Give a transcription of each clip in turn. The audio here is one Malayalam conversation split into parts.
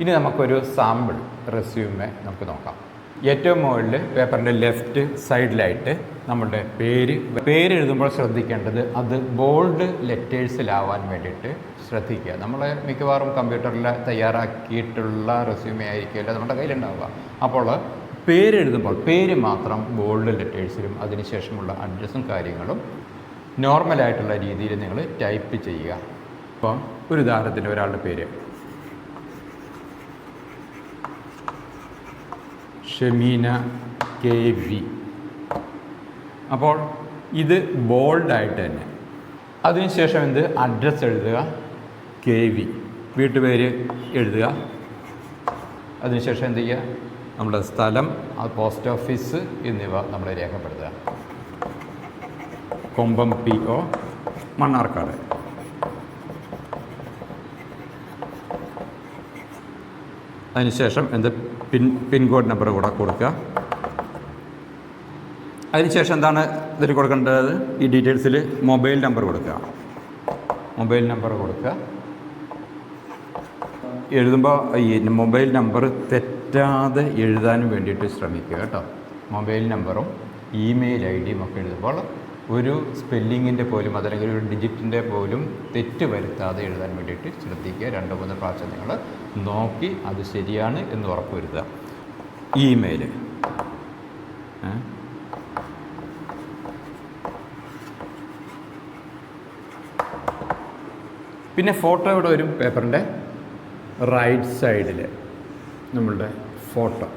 ഇനി നമുക്കൊരു സാമ്പിൾ റെസ്യൂമെ നമുക്ക് നോക്കാം. ഏറ്റവും മുകളിൽ പേപ്പറിന്റെ ലെഫ്റ്റ് സൈഡിലായിട്ട് നമ്മുടെ പേര് പേര് എഴുതുമ്പോൾ ശ്രദ്ധിക്കേണ്ടത് അത് ബോൾഡ് ലെറ്റേഴ്സിലാവാൻ വേണ്ടിയിട്ട് ശ്രദ്ധിക്കുക. നമ്മൾ മിക്കവാറും കമ്പ്യൂട്ടറിൽ തയ്യാറാക്കിയിട്ടുള്ള റെസ്യൂമെ ആയിരിക്കില്ല നമ്മുടെ കയ്യിലുണ്ടാവുക. അപ്പോൾ പേര് എഴുതുമ്പോൾ പേര് മാത്രം ബോൾഡ് ലെറ്റേഴ്സിലും അതിനുശേഷമുള്ള അഡ്രസ്സും കാര്യങ്ങളും നോർമലായിട്ടുള്ള രീതിയിൽ നിങ്ങൾ ടൈപ്പ് ചെയ്യുക. ഇപ്പം ഒരു ഉദാഹരണത്തിന് ഒരാളുടെ പേര്. Shameena K V. അപ്പോൾ ഇത് ബോൾഡായിട്ട് തന്നെ. അതിനുശേഷം എന്ത്? അഡ്രസ്സ് എഴുതുക. K V. വീട്ടുപേര് എഴുതുക. അതിനുശേഷം എന്ത് ചെയ്യുക? നമ്മുടെ സ്ഥലം പോസ്റ്റ് ഓഫീസ് എന്നിവ നമ്മൾ രേഖപ്പെടുത്തുക. Kombam P O Mannarkkad. അതിനുശേഷം എന്ത്? പിൻ പിൻകോഡ് നമ്പർ കൂടെ കൊടുക്കുക. അതിനുശേഷം എന്താണ് ഇതിൽ കൊടുക്കേണ്ടത്? ഈ ഡീറ്റെയിൽസിൽ മൊബൈൽ നമ്പർ കൊടുക്കുക. മൊബൈൽ നമ്പർ കൊടുക്കുക. എഴുതുമ്പോൾ ഈ മൊബൈൽ നമ്പർ തെറ്റാതെ എഴുതാനും വേണ്ടിയിട്ട് ശ്രമിക്കുക കേട്ടോ. മൊബൈൽ നമ്പറും ഇമെയിൽ ഐ ഡിയും ഒക്കെ എഴുതുമ്പോൾ ഒരു സ്പെല്ലിങ്ങിന്റെ പോലും അതല്ലെങ്കിൽ ഒരു ഡിജിറ്റിന്റെ പോലും തെറ്റ് വരുത്താതെ എഴുതാൻ വേണ്ടിയിട്ട് ശ്രദ്ധിക്കുക. രണ്ടോ മൂന്നോ പ്രാവശ്യം നിങ്ങൾ നോക്കി അത് ശരിയാണ് എന്ന് ഉറപ്പുവരുത്തുക. ഇമെയിൽ പിന്നെ ഫോട്ടോ ഇവിടെ വരും പേപ്പറിന്റെ റൈറ്റ് സൈഡിൽ നമ്മളുടെ ഫോട്ടോ.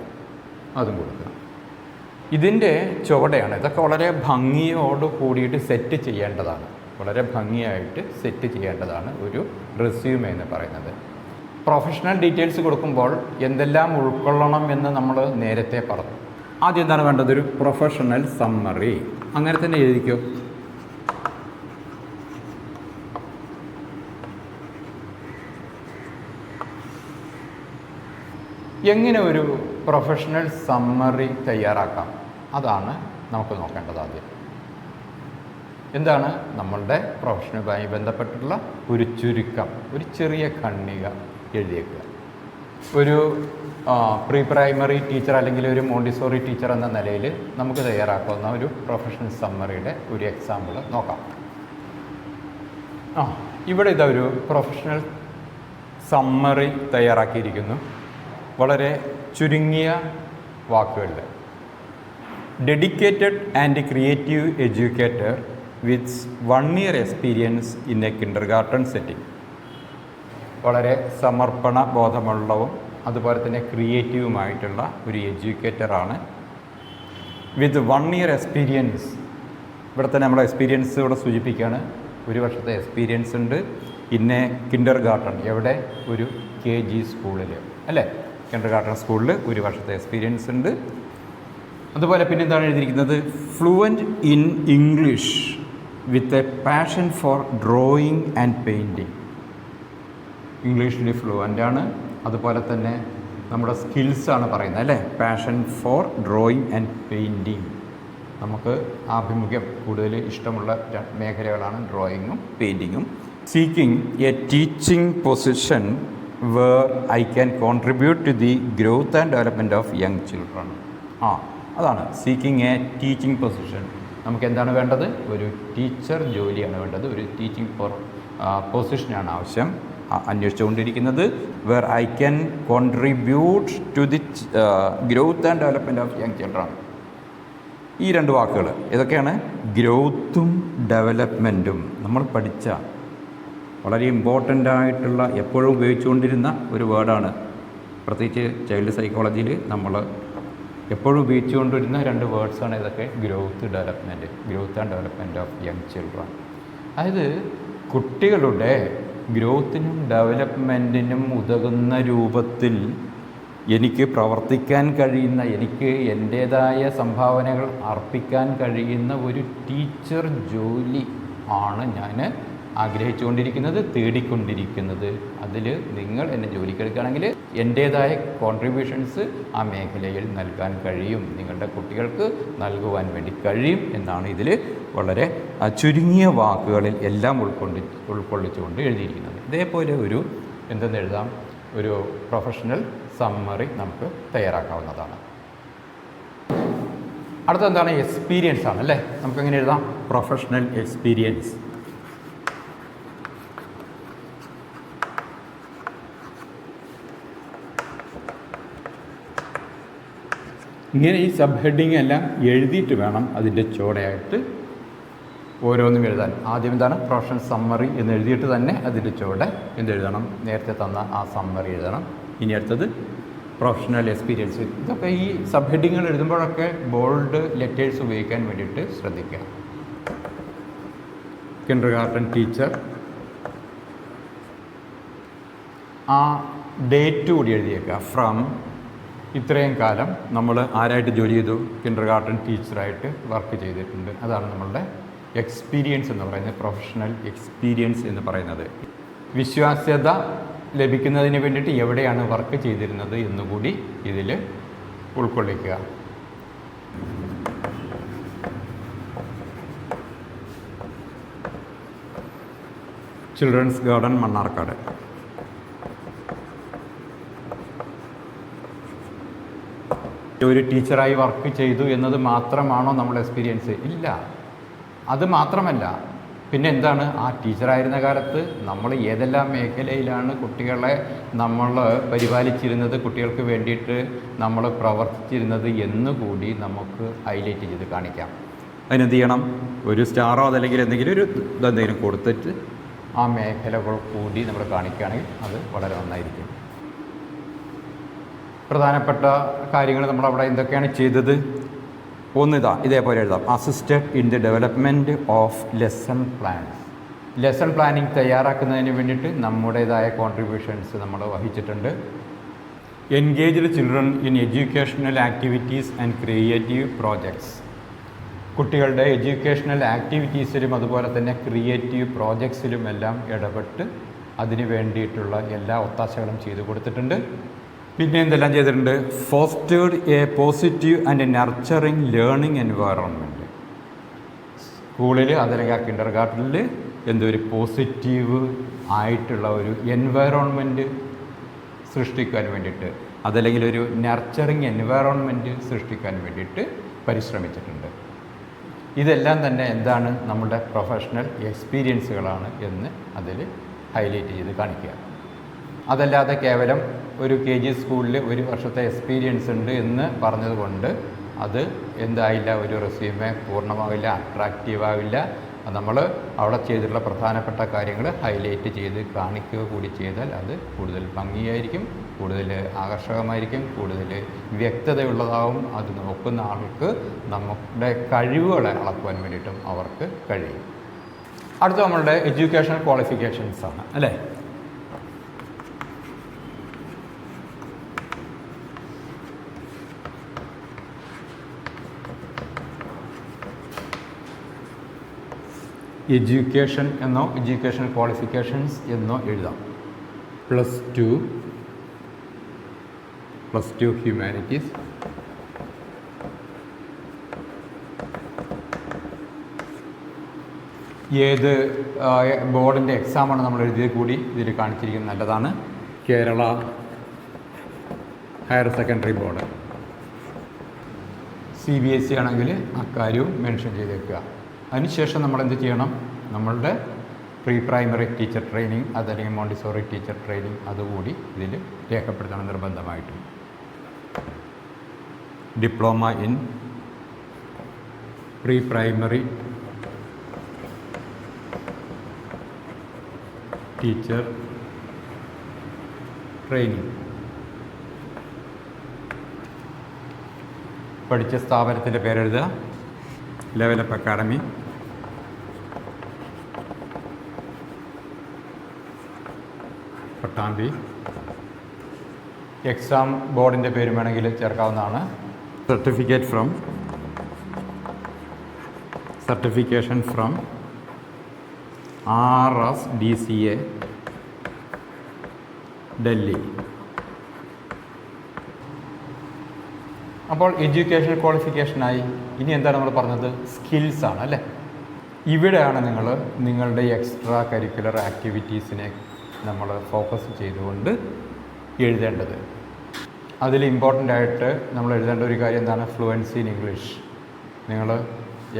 അതും കൊടുക്കുക. ഇതിന്റെ ചുവടെയാണ്. ഇതൊക്കെ വളരെ ഭംഗിയോട് കൂടിയിട്ട് സെറ്റ് ചെയ്യേണ്ടതാണ്. വളരെ ഭംഗിയായിട്ട് സെറ്റ് ചെയ്യേണ്ടതാണ് ഒരു റെസ്യൂമെ എന്ന് പറയുന്നത്. പ്രൊഫഷണൽ ഡീറ്റെയിൽസ് കൊടുക്കുമ്പോൾ എന്തെല്ലാം ഉൾക്കൊള്ളണം എന്ന് നമ്മൾ നേരത്തെ പറഞ്ഞു. ആദ്യം എന്താണ് വേണ്ടത്? ഒരു പ്രൊഫഷണൽ സമ്മറി അങ്ങനെ തന്നെ എഴുതിക്കോ. എങ്ങനെ ഒരു പ്രൊഫഷണൽ സമ്മറി തയ്യാറാക്കാം. അതാണ് നമുക്ക് നോക്കേണ്ടത് ആദ്യം. എന്താണ് നമ്മളുടെ പ്രൊഫഷനുമായി ബന്ധപ്പെട്ടുള്ള ഒരു ചുരുക്കം ഒരു ചെറിയ ഖണ്ണിക എഴുതിയേക്കുക. ഒരു പ്രീ പ്രൈമറി ടീച്ചർ അല്ലെങ്കിൽ ഒരു മോണ്ടിസോറി ടീച്ചർ എന്ന നിലയിൽ നമുക്ക് തയ്യാറാക്കുന്ന ഒരു പ്രൊഫഷണൽ സമ്മറിയുടെ ഒരു എക്സാമ്പിൾ നോക്കാം. ആ ഇവിടെ ഇതൊരു പ്രൊഫഷണൽ സമ്മറി തയ്യാറാക്കിയിരിക്കുന്നു. വളരെ ചുരുങ്ങിയ വാക്കുകളിൽ dedicated and creative educator with one year experience in a kindergarten setting വളരെ സമർപ്പണ ബോധമുള്ളവും അതുപോലെ തന്നെ ക്രിയേറ്റീവുമായിട്ടുള്ള ഒരു എഡ്യൂക്കേറ്ററാണ് വിത്ത് വൺ ഇയർ എക്സ്പീരിയൻസ് ഇവിടെ തന്നെ നമ്മളെ എക്സ്പീരിയൻസ് ഇവിടെ സൂചിപ്പിക്കുകയാണ്. ഒരു വർഷത്തെ എക്സ്പീരിയൻസ് ഉണ്ട്. ഇന്നെ കിൻഡർ ഗാർട്ടൺ എവിടെ? ഒരു കെ ജി സ്കൂളിൽ അല്ലേ? കിൻഡർ ഗാർട്ടൺ സ്കൂളിൽ ഒരു വർഷത്തെ എക്സ്പീരിയൻസ് ഉണ്ട്. അതുപോലെ പിന്നെ എന്താണ് എഴുതിയിരിക്കുന്നത്? Fluent in English with a passion for drawing and painting ഇംഗ്ലീഷിൽ ഫ്ലുവന്റ് ആണ്. അതുപോലെ തന്നെ നമ്മുടെ സ്കിൽസാണ് പറയുന്നത് അല്ലേ? Passion for drawing and painting നമുക്ക് ആഭിമുഖ്യം കൂടുതൽ ഇഷ്ടമുള്ള മേഖലകളാണ് ഡ്രോയിങ്ങും പെയിന്റിങ്ങും seeking a teaching position where I can contribute to the growth and development of young children ആ അതാണ്. സീക്കിംഗ് എ ടീച്ചിങ് പൊസിഷൻ നമുക്ക് എന്താണ് വേണ്ടത്? ഒരു ടീച്ചർ ജോലിയാണ് വേണ്ടത്. ഒരു ടീച്ചിങ് ഫോർ പൊസിഷനാണ് ആവശ്യം. അന്വേഷിച്ചുകൊണ്ടിരിക്കുന്നത്. Where I can contribute to the growth and development of young children ഈ രണ്ട് വാക്കുകൾ ഇതൊക്കെയാണ് ഗ്രോത്തും ഡെവലപ്മെന്റും നമ്മൾ പഠിച്ച വളരെ ഇമ്പോർട്ടന്റ് ആയിട്ടുള്ള എപ്പോഴും ഉപയോഗിച്ചുകൊണ്ടിരുന്ന ഒരു വേർഡാണ്. പ്രത്യേകിച്ച് ചൈൽഡ് സൈക്കോളജിയിൽ നമ്മൾ എപ്പോഴും ഉപയോഗിച്ചുകൊണ്ടിരുന്ന രണ്ട് വേർഡ്സാണ് ഇതൊക്കെ growth development growth and development of young children. അതായത് കുട്ടികളുടെ ഗ്രോത്തിനും ഡെവലപ്മെന്റിനും ഉതകുന്ന രൂപത്തിൽ എനിക്ക് പ്രവർത്തിക്കാൻ കഴിയുന്ന എനിക്ക് എന്റേതായ സംഭാവനകൾ അർപ്പിക്കാൻ കഴിയുന്ന ഒരു ടീച്ചർ ജോലി ആണ് ഞാൻ ആഗ്രഹിച്ചുകൊണ്ടിരിക്കുന്നത് തേടിക്കൊണ്ടിരിക്കുന്നത്. അതിൽ നിങ്ങൾ എന്നെ ജോലിക്കെടുക്കുകയാണെങ്കിൽ എന്റേതായ കോൺട്രിബ്യൂഷൻസ് ആ മേഖലയിൽ നൽകാൻ കഴിയും. നിങ്ങളുടെ കുട്ടികൾക്ക് നൽകുവാൻ വേണ്ടി കഴിയും എന്നാണ് ഇതിൽ വളരെ ചുരുങ്ങിയ വാക്കുകളിൽ എല്ലാം ഉൾക്കൊണ്ടി ഉൾക്കൊള്ളിച്ചുകൊണ്ട് എഴുതിയിരിക്കുന്നത്. ഇതേപോലെ ഒരു എന്തെന്ന് എഴുതാം? ഒരു പ്രൊഫഷണൽ സമ്മറി നമുക്ക് തയ്യാറാക്കാവുന്നതാണ്. അടുത്തെന്താണ് എക്സ്പീരിയൻസ് ആണ് അല്ലേ? നമുക്കെങ്ങനെ എഴുതാം? പ്രൊഫഷണൽ എക്സ്പീരിയൻസ് ഇങ്ങനെ ഈ സബ് ഹെഡിങ് എല്ലാം എഴുതിയിട്ട് വേണം അതിന്റെ ചുവടെയായിട്ട് ഓരോന്നും എഴുതാൻ. ആദ്യം എന്താണ്? പ്രൊഫഷണൽ സമ്മറി എന്ന് എഴുതിയിട്ട് തന്നെ അതിന്റെ ചുവടെ എന്തെഴുതണം നേരത്തെ തന്ന ആ സമ്മറി എഴുതണം. ഇനി അടുത്തത് പ്രൊഫഷണൽ എക്സ്പീരിയൻസ് ഇതൊക്കെ ഈ സബ് ഹെഡിങ്ങൾ എഴുതുമ്പോഴൊക്കെ ബോൾഡ് ലെറ്റേഴ്സ് ഉപയോഗിക്കാൻ വേണ്ടിയിട്ട് ശ്രദ്ധിക്കുക. കിൻഡർ ഗാർഡൻ ടീച്ചർ ആ ഡേറ്റ് കൂടി എഴുതിയേക്കുക ഫ്രം ഇത്രയും കാലം നമ്മൾ ആരായിട്ട് ജോലി ചെയ്തു? കിൻഡർ ഗാർഡൻ ടീച്ചറായിട്ട് വർക്ക് ചെയ്തിട്ടുണ്ട്. അതാണ് നമ്മളുടെ എക്സ്പീരിയൻസ് എന്ന് പറയുന്നത് പ്രൊഫഷണൽ എക്സ്പീരിയൻസ് എന്ന് പറയുന്നത്. വിശ്വാസ്യത ലഭിക്കുന്നതിന് വേണ്ടിയിട്ട് എവിടെയാണ് വർക്ക് ചെയ്തിരുന്നത് എന്നുകൂടി ഇതിൽ ഉൾക്കൊള്ളിക്കുക. Children's garden Mannarkkad. ഒരു ടീച്ചറായി വർക്ക് ചെയ്തു എന്നത് മാത്രമാണോ നമ്മൾ എക്സ്പീരിയൻസ്? ഇല്ല. അത് മാത്രമല്ല പിന്നെ എന്താണ്? ആ ടീച്ചറായിരുന്ന കാലത്ത് നമ്മൾ ഏതെല്ലാം മേഖലയിലാണ് കുട്ടികളെ നമ്മൾ പരിപാലിച്ചിരുന്നത് കുട്ടികൾക്ക് വേണ്ടിയിട്ട് നമ്മൾ പ്രവർത്തിച്ചിരുന്നത് എന്നുകൂടി നമുക്ക് ഹൈലൈറ്റ് ചെയ്ത് കാണിക്കാം. അതിനെന്ത് ചെയ്യണം? ഒരു സ്റ്റാറോ അതല്ലെങ്കിൽ എന്തെങ്കിലും ഒരു ഇതെന്തെങ്കിലും കൊടുത്തിട്ട് ആ മേഖലകൾ കൂടി നമ്മൾ കാണിക്കുകയാണെങ്കിൽ അത് വളരെ നന്നായിരിക്കും. പ്രധാനപ്പെട്ട കാര്യങ്ങൾ നമ്മൾ അവിടെ എന്തൊക്കെയാണ് ചെയ്തത്? ഒന്നിതാ ഇതേപോലെ എഴുതാം. Assisted in the development of lesson plans lesson planning തയ്യാറാക്കുന്നതിന് വേണ്ടിയിട്ട് നമ്മുടേതായ കോൺട്രിബ്യൂഷൻസ് നമ്മൾ വഹിച്ചിട്ടുണ്ട്. Engaged children in educational activities and creative projects കുട്ടികളുടെ എഡ്യൂക്കേഷണൽ ആക്ടിവിറ്റീസിലും അതുപോലെ തന്നെ ക്രിയേറ്റീവ് പ്രോജക്ട്സിലും എല്ലാം ഇടപെട്ട് അതിന് വേണ്ടിയിട്ടുള്ള എല്ലാ ഒത്താശകളും ചെയ്തു കൊടുത്തിട്ടുണ്ട്. പിന്നെ എന്തെല്ലാം ചെയ്തിട്ടുണ്ട്? Fostered a positive and nurturing learning environment സ്കൂളിൽ അതല്ലെങ്കിൽ ആ കിൻഡർ ഗാർഡനിൽ എന്തൊരു പോസിറ്റീവ് ആയിട്ടുള്ള ഒരു എൻവയറോൺമെന്റ് സൃഷ്ടിക്കാൻ വേണ്ടിയിട്ട് അതല്ലെങ്കിൽ ഒരു നർച്ചറിങ് എൻവയറോൺമെന്റ് സൃഷ്ടിക്കാൻ വേണ്ടിയിട്ട് പരിശ്രമിച്ചിട്ടുണ്ട്. ഇതെല്ലാം തന്നെ എന്താണ് നമ്മുടെ പ്രൊഫഷണൽ എക്സ്പീരിയൻസുകളാണ് എന്ന് അതിൽ ഹൈലൈറ്റ് ചെയ്ത് കാണിക്കുക. അതല്ലാതെ കേവലം ഒരു കെ ജി സ്കൂളിൽ ഒരു വർഷത്തെ എക്സ്പീരിയൻസ് ഉണ്ട് എന്ന് പറഞ്ഞതുകൊണ്ട് അത് എന്തായില്ല ഒരു റെസ്യൂമെ പൂർണമാവില്ല അട്രാക്റ്റീവ് ആവില്ല. നമ്മൾ അവിടെ ചെയ്തിട്ടുള്ള പ്രധാനപ്പെട്ട കാര്യങ്ങൾ ഹൈലൈറ്റ് ചെയ്ത് കാണിക്കുക കൂടി ചെയ്താൽ അത് കൂടുതൽ ഭംഗിയായിരിക്കും കൂടുതൽ ആകർഷകമായിരിക്കും കൂടുതൽ വ്യക്തതയുള്ളതാവും. അത് നോക്കുന്ന ആൾക്ക് നമ്മുടെ കഴിവുകളെ അളക്കുവാൻ വേണ്ടിയിട്ടും അവർക്ക് കഴിയും. അടുത്ത നമ്മളുടെ എഡ്യൂക്കേഷണൽ ക്വാളിഫിക്കേഷൻസ് ആണ് അല്ലേ? എഡ്യൂക്കേഷൻ എന്നോ എഡ്യൂക്കേഷൻ ക്വാളിഫിക്കേഷൻസ് എന്നോ എഴുതാം. Plus two plus two humanities ഏത് ബോർഡിന്റെ എക്സാമാണ് നമ്മൾ എഴുതിയത് കൂടി ഇതിൽ കാണിച്ചിരിക്കുന്നത് നല്ലതാണ്. Kerala higher secondary board. C B S C ആണെങ്കിൽ അക്കാര്യവും മെൻഷൻ ചെയ്തേക്കുക. അതിനുശേഷം നമ്മൾ എന്ത് ചെയ്യണം നമ്മളുടെ പ്രീ പ്രൈമറി ടീച്ചർ ട്രെയിനിങ് അതല്ലെങ്കിൽ മോണ്ടിസോറി ടീച്ചർ ട്രെയിനിങ് അതുകൂടി ഇതിൽ രേഖപ്പെടുത്തണം നിർബന്ധമായിട്ട്. Diploma in pre primary teacher training. പഠിച്ച സ്ഥാപനത്തിന്റെ പേരെഴുതുക. Level up academy Pattambi exam ബോർഡിന്റെ പേരും വേണമെങ്കിൽ ചേർക്കാവുന്നതാണ്. Certificate from certification from R S D C A Delhi അപ്പോൾ എഡ്യൂക്കേഷൻ ക്വാളിഫിക്കേഷനായി ഇനി എന്താണ് നമ്മൾ പറഞ്ഞത്? സ്കിൽസ് ആണ് അല്ലേ? ഇവിടെയാണ് നിങ്ങൾ നിങ്ങളുടെ എക്സ്ട്രാ കരിക്കുലർ ആക്ടിവിറ്റീസിനെ നമ്മൾ ഫോക്കസ് ചെയ്തുകൊണ്ട് എഴുതേണ്ടത്. അതിൽ ഇമ്പോർട്ടന്റ് ആയിട്ട് നമ്മൾ എഴുതേണ്ട ഒരു കാര്യം എന്താണ്? ഫ്ലുവൻസി ഇൻ ഇംഗ്ലീഷ് നിങ്ങൾ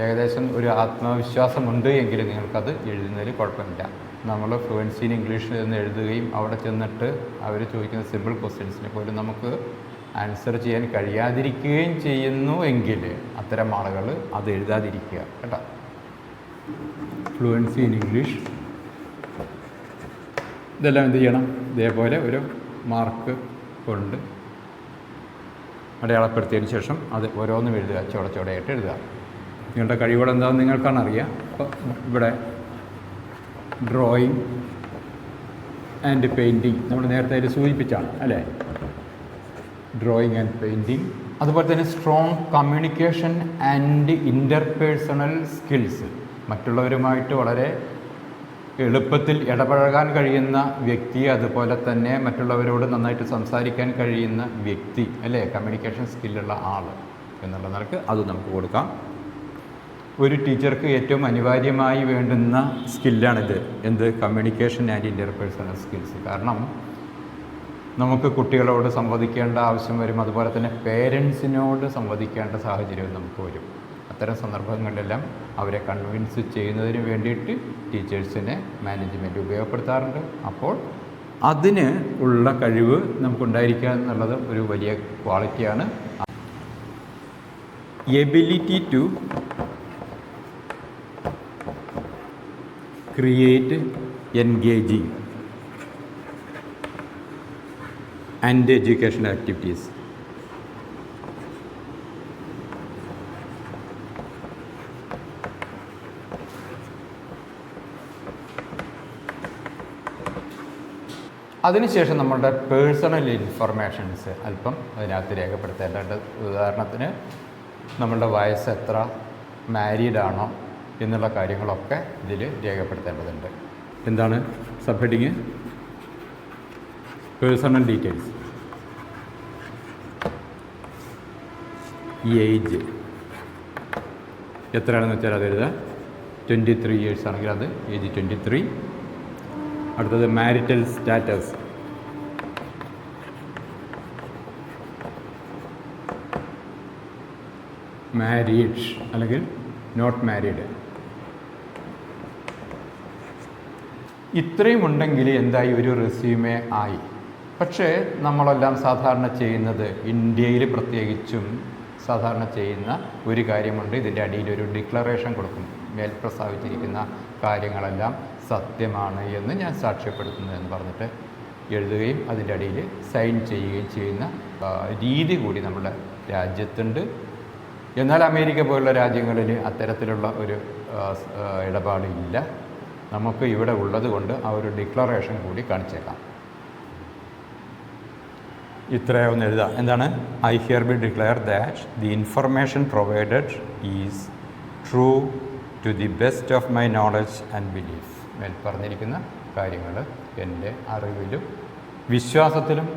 ഏകദേശം ഒരു ആത്മവിശ്വാസമുണ്ട് എങ്കിൽ നിങ്ങൾക്കത് എഴുതുന്നതിൽ കുഴപ്പമില്ല. നമ്മൾ ഫ്ലുവൻസി ഇൻ ഇംഗ്ലീഷിൽ എന്ന് എഴുതുകയും അവിടെ ചെന്നിട്ട് അവർ ചോദിക്കുന്ന സിമ്പിൾ ക്വസ്റ്റ്യൻസിനെ പോലും നമുക്ക് ആൻസർ ചെയ്യാൻ കഴിയാതിരിക്കുകയും ചെയ്യുന്നു എങ്കിൽ അത്തരം ആളുകൾ അത് എഴുതാതിരിക്കുക കേട്ടോ. ഫ്ലുവൻസി ഇൻ ഇംഗ്ലീഷ് ഇതെല്ലാം എന്ത് ചെയ്യണം? ഇതേപോലെ ഒരു മാർക്ക് കൊണ്ട് അടയാളപ്പെടുത്തിയതിന് ശേഷം അത് ഓരോന്നും എഴുതുക ചോടച്ചോടയായിട്ട് എഴുതുക. നിങ്ങളുടെ കഴിവുകൾ എന്താണെന്ന് നിങ്ങൾക്കാണ് അറിയാം. അപ്പോൾ ഇവിടെ ഡ്രോയിങ് ആൻഡ് പെയിന്റിങ് നമ്മൾ നേരത്തെ അതിൽ സൂചിപ്പിച്ചാണ് അല്ലേ? ഡ്രോയിങ് ആൻഡ് പെയിന്റിങ് അതുപോലെ തന്നെ strong communication and interpersonal skills മറ്റുള്ളവരുമായിട്ട് വളരെ എളുപ്പത്തിൽ ഇടപഴകാൻ കഴിയുന്ന വ്യക്തി അതുപോലെ തന്നെ മറ്റുള്ളവരോട് നന്നായിട്ട് സംസാരിക്കാൻ കഴിയുന്ന വ്യക്തി അല്ലേ? കമ്മ്യൂണിക്കേഷൻ സ്കില്ലുള്ള ആൾ എന്നുള്ള നിലയ്ക്ക് അത് നമുക്ക് കൊടുക്കാം. ഒരു ടീച്ചർക്ക് ഏറ്റവും അനിവാര്യമായി വേണ്ടുന്ന സ്കില്ലാണിത് എന്ത്? കമ്മ്യൂണിക്കേഷൻ ആൻഡ് ഇന്റർപേഴ്സണൽ സ്കിൽസ് കാരണം നമുക്ക് കുട്ടികളോട് സംവദിക്കേണ്ട ആവശ്യം വരും. അതുപോലെ തന്നെ പേരൻസിനോട് സംവദിക്കേണ്ട സാഹചര്യവും നമുക്ക് വരും. അത്തരം സന്ദർഭങ്ങളിലെല്ലാം അവരെ കൺവിൻസ് ചെയ്യുന്നതിന് വേണ്ടിയിട്ട് ടീച്ചേഴ്സിനെ മാനേജ്മെന്റ് ഉപയോഗപ്പെടുത്താറുണ്ട്. അപ്പോൾ അതിന് ഉള്ള കഴിവ് നമുക്കുണ്ടായിരിക്കുക എന്നുള്ളത് ഒരു വലിയ ക്വാളിറ്റിയാണ് ability to create engaging and education activities അതിനുശേഷം നമ്മളുടെ പേഴ്സണൽ ഇൻഫർമേഷൻസ് അല്പം അതിനകത്ത് രേഖപ്പെടുത്തേണ്ടത് ഉദാഹരണത്തിന് നമ്മളുടെ വയസ്സ് എത്ര മാരീഡ് ആണോ എന്നുള്ള കാര്യങ്ങളൊക്കെ ഇതിൽ രേഖപ്പെടുത്തേണ്ടതുണ്ട്. എന്താണ്? Sub heading personal details. Age. എത്രയാണെന്ന് വെച്ചാൽ അത് എഴുതുക ട്വന്റി ത്രീ ഇയേഴ്സ് ആണെങ്കിൽ അത് ഏജ് ട്വന്റി ത്രീ. അടുത്തത് മാരിറ്റൽ സ്റ്റാറ്റസ് മാരീഡ് അല്ലെങ്കിൽ നോട്ട് മാരീഡ് ഇത്രയും ഉണ്ടെങ്കിൽ എന്തായി? ഒരു റെസ്യൂമേ ആയി. പക്ഷേ നമ്മളെല്ലാം സാധാരണ ചെയ്യുന്നത് ഇന്ത്യയിൽ പ്രത്യേകിച്ചും സാധാരണ ചെയ്യുന്ന ഒരു കാര്യമുണ്ട്. ഇതിന്റെ അടിയിൽ ഒരു ഡിക്ലറേഷൻ കൊടുക്കും. മേൽ പ്രസ്താവിച്ചിരിക്കുന്ന കാര്യങ്ങളെല്ലാം സത്യമാണ് എന്ന് ഞാൻ സാക്ഷ്യപ്പെടുത്തുന്നു എന്ന് പറഞ്ഞിട്ട് എഴുതുകയും അതിന്റെ അടിയിൽ സൈൻ ചെയ്യുകയും ചെയ്യുന്ന രീതി കൂടി നമ്മുടെ രാജ്യത്തുണ്ട്. എന്നാൽ അമേരിക്ക പോലുള്ള രാജ്യങ്ങളിൽ അത്തരത്തിലുള്ള ഒരു ഇടപാടില്ല. നമുക്ക് ഇവിടെ ഉള്ളത് കൊണ്ട് ആ ഒരു ഡിക്ലറേഷൻ കൂടി കാണിച്ചേക്കാം. ഇത്രയൊന്ന് എഴുതാം. എന്താണ്? I hereby declare that the information provided is true to the best of my knowledge and belief മേൽ പറഞ്ഞിരിക്കുന്ന കാര്യങ്ങൾ എന്റെ അറിവിലും വിശ്വാസത്തിലും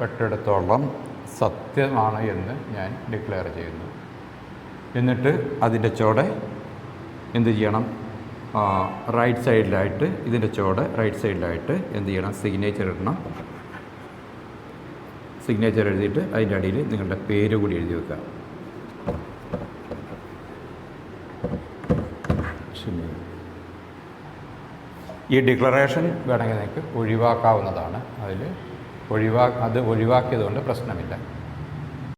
പെട്ടിടത്തോളം സത്യമാണ് എന്ന് ഞാൻ ഡിക്ലെയർ ചെയ്യുന്നു. എന്നിട്ട് അതിന്റെ ചോടെ എന്ത് ചെയ്യണം? റൈറ്റ് സൈഡിലായിട്ട് ഇതിന്റെ ചോടെ റൈറ്റ് സൈഡിലായിട്ട് എന്ത് ചെയ്യണം? സിഗ്നേച്ചർ ഇടണം. സിഗ്നേച്ചർ എഴുതിയിട്ട് അതിന്റെ അടിയിൽ നിങ്ങളുടെ പേര് കൂടി എഴുതി വെക്കുക. ഈ ഡിക്ലറേഷൻ വേണമെങ്കിൽ നിങ്ങൾക്ക് ഒഴിവാക്കാവുന്നതാണ്. അതിൽ ഒഴിവാ അത് ഒഴിവാക്കിയതുകൊണ്ട് പ്രശ്നമില്ല.